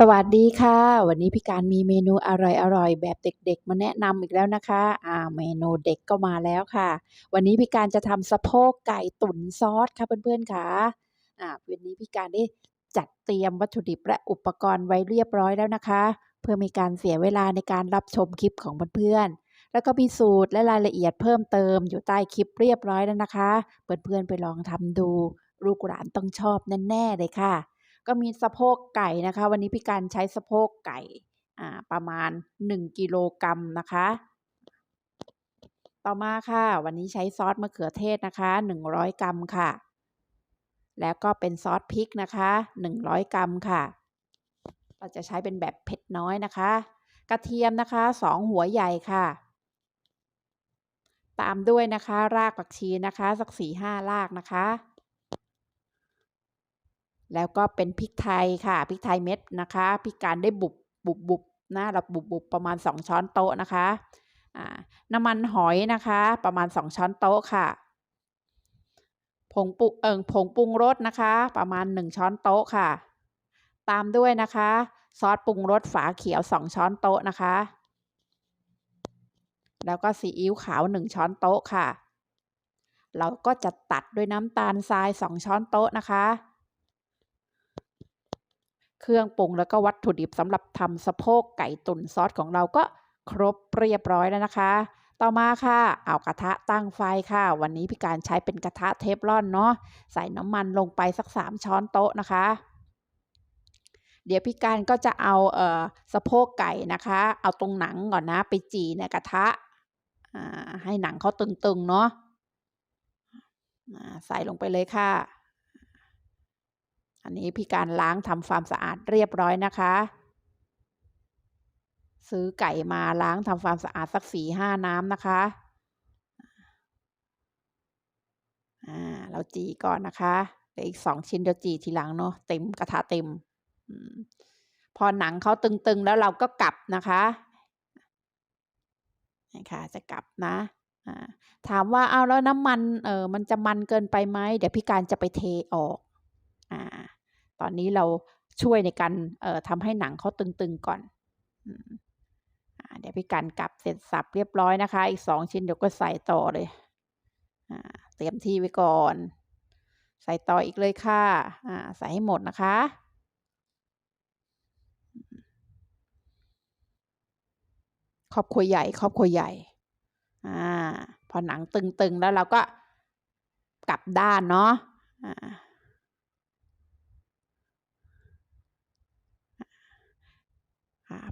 สวัสดีค่ะ วันนี้พี่การมีเมนูอร่อยๆแบบเด็กๆ มาแนะนำอีกแล้วนะคะ อ่าเมนูเด็กก็มาแล้วค่ะ วันนี้พี่การจะทำสะโพกไก่ตุ๋นซอสค่ะเพื่อนๆค่ะอ่าวันนี้พี่การได้จัดเตรียมวัตถุดิบและอุปกรณ์ไว้เรียบร้อยแล้วนะคะ เพื่อไม่การเสียเวลาในการรับชมคลิปของเพื่อนๆแล้วก็มีสูตรและรายละเอียดเพิ่มเติมอยู่ใต้คลิปเรียบร้อยแล้วนะคะ เพื่อนๆไปลองทำดู ลูกหลานต้องชอบแน่ๆเลยค่ะ ก็มีสะโพกไก่นะคะ วันนี้พี่การใช้สะโพกไก่ประมาณ 1กิโลกรัมนะคะ ต่อมาค่ะ วันนี้ใช้ซอสมะเขือเทศนะคะ 100 กรัมค่ะ แล้วก็เป็นซอสพริกนะคะ 100 กรัมค่ะ เราจะใช้เป็นแบบเผ็ดน้อยนะคะ กระเทียมนะคะ 2 หัวใหญ่ค่ะ ตามด้วยนะคะ รากผักชีนะคะ สัก4-5รากนะคะ แล้วก็เป็นพริกไทยค่ะพริกไทยเม็ดนะคะพี่กการได้บุบบุบบุบนะเราบุบบุบประมาณ 2 ช้อนโต๊ะนะคะน้ำมันหอยนะคะ ประมาณ 2 ช้อนโต๊ะค่ะผงปรุงเอิงผงปรุงรสนะคะ ประมาณ 1 ช้อนโต๊ะค่ะ ตามด้วยนะคะ ซอสปรุงรสฝาเขียว 2 ช้อนโต๊ะนะคะ แล้วก็ซีอิ๊วขาว 1 ช้อนโต๊ะค่ะ เราก็จะตัดด้วยน้ำตาลทราย 2 ช้อนโต๊ะนะคะ เครื่องปรุงแล้วก็วัตถุดิบสำหรับทำสะโพกไก่ตุ๋นซอสของเราก็ครบเรียบร้อยแล้วนะคะ ต่อมาค่ะ เอากระทะตั้งไฟค่ะ วันนี้พี่การใช้เป็นกระทะเทฟลอนเนาะใส่น้ำมันลงไปสัก 3 ช้อนโต๊ะนะคะ เดี๋ยวพี่การก็จะเอาเอ่อสะโพกไก่นะคะ เอาตรงหนังก่อนนะไปจีในกระทะให้หนังเขาตึงๆเนาะใส่ลงไปเลยค่ะ อันนี้พี่การล้างทำความสะอาดเรียบร้อยนะคะ ซื้อไก่มาล้างทำความสะอาดสักสี่ห้าน้ำนะคะอ่าเราจีก่อนนะคะเดี๋ยวอีกสองชิ้นเดี๋ยวจีทีหลังเนาะเต็มกระทะเต็มพอหนังเขาตึงๆแล้วเราก็กลับนะคะนี่ค่ะจะกลับนะถามว่าเอาแล้วน้ำมันเออมันจะมันเกินไปไหมเดี๋ยวพี่การจะไปเทออกอ่า ตอนนี้เราช่วยในการเอ่อทำให้หนังเขาตึงๆก่อนเดี๋ยวพี่กันกลับเสร็จสับเรียบร้อยนะคะ อีกสองชิ้นเดี๋ยวก็ใส่ต่อเลยเตรียมที่ไว้ก่อน ใส่ต่ออีกเลยค่ะใส่ให้หมดนะคะครอบครัวใหญ่ ครอบครัวใหญ่อพอหนังตึงๆ แล้วเราก็กลับด้านเนาะ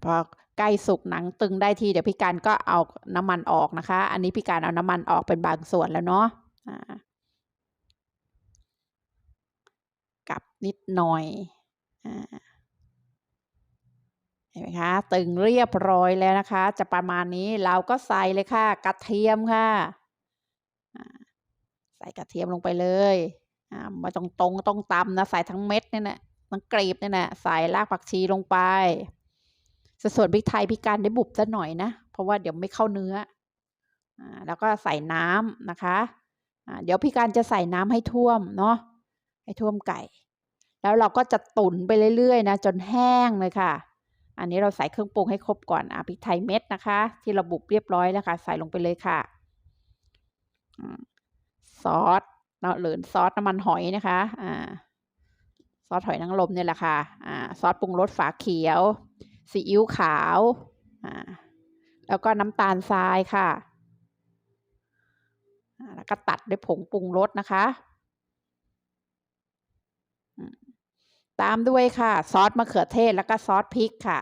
พอใกล้สุกหนังตึงได้ทีเดี๋ยวพี่การก็เอาน้ำมันออกนะคะ อันนี้พี่การเอาน้ำมันออกเป็นบางส่วนแล้วเนาะกับนิดหน่อยเห็นไหมคะ ตึงเรียบร้อยแล้วนะคะ จะประมาณนี้เราก็ใส่เลยค่ะ กระเทียมค่ะใส่กระเทียมลงไปเลยมาตรงตรงต้องตำนะใส่ทั้งเม็ดนี่แหละทั้งกรีบนี่แหละใส่รากผักชีลงไป จะส่วนพริกไทยพี่การได้บุบซะหน่อยนะ เพราะว่าเดี๋ยวไม่เข้าเนื้ออแล้วก็ใส่น้ำนะคะอ่าเดี๋ยวพี่การจะใส่น้ำให้ท่วมเนาะให้ท่วมไก่ แล้วเราก็จะตุ๋นไปเรื่อยๆนะจนแห้งเลยค่ะ อันนี้เราใส่เครื่องปรุงให้ครบก่อนอะพริกไทยเม็ดนะคะ ที่เราบุบเรียบร้อยแล้วค่ะ ใส่ลงไปเลยค่ะซอสเนาะหรือซอสน้ำมันหอยนะคะอ่าซอสหอยนางรมเนี่ยแหละค่ะอ่าซอสปรุงรสฝาเขียว ซีอิ๊วขาวแล้วก็น้ำตาลทรายค่ะ แล้วก็ตัดด้วยผงปรุงรสนะคะ ตามด้วยค่ะ ซอสมะเขือเทศแล้วก็ซอสพริกค่ะ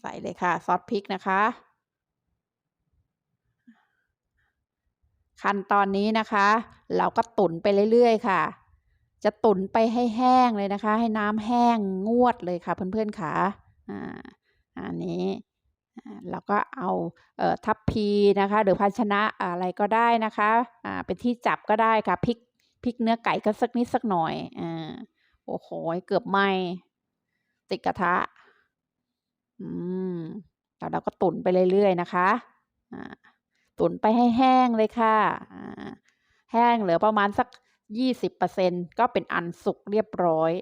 ใส่เลยค่ะซอสพริกนะคะ ขั้นตอนนี้นะคะ เราก็ตุ๋นไปเรื่อยๆค่ะ จะตุ๋นไปให้แห้งเลยนะคะ ให้น้ำแห้งงวดเลยค่ะเพื่อนๆค่ะอ่าอันนี้เราก็เอาเอ่อทัพพีนะคะ หรือภาชนะอะไรก็ได้นะคะอ่าเป็นที่จับก็ได้ค่ะพริกพริกเนื้อไก่ก็สักนิดสักหน่อยอ่าโอ้โหเกือบไหมติดกระทะ อืมแล้วเราก็ตุ๋นไปเรื่อยๆนะคะอ่าตุ๋นไปให้แห้งเลยค่ะอ่าแห้งเหลือประมาณสัก 20%ก็เป็นอันสุกเรียบร้อย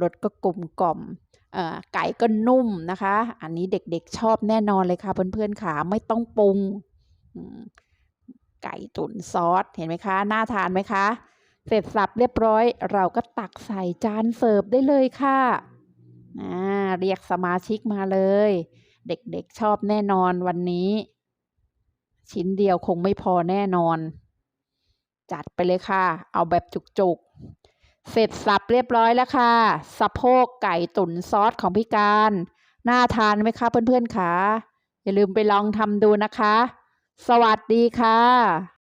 รสก็กลมกล่อมอไก่ก็นุ่มนะคะ อันนี้เด็กๆชอบแน่นอนเลยค่ะ เพื่อนๆค่ะไม่ต้องปรุงไก่ตุ๋นซอสเห็นไหมคะ น่าทานไหมคะ เสร็จสับเรียบร้อย เราก็ตักใส่จานเสิร์ฟได้เลยค่ะเรียกสมาชิกมาเลย เด็กๆชอบแน่นอนวันนี้ ชิ้นเดียวคงไม่พอแน่นอน จัดไปเลยค่ะ เอาแบบจุกๆ เสร็จสับเรียบร้อยแล้วค่ะ สะโพกไก่ตุ๋นซอสของพี่การ น่าทานไหมคะเพื่อนๆคะอย่าลืมไปลองทำดูนะคะ สวัสดีค่ะ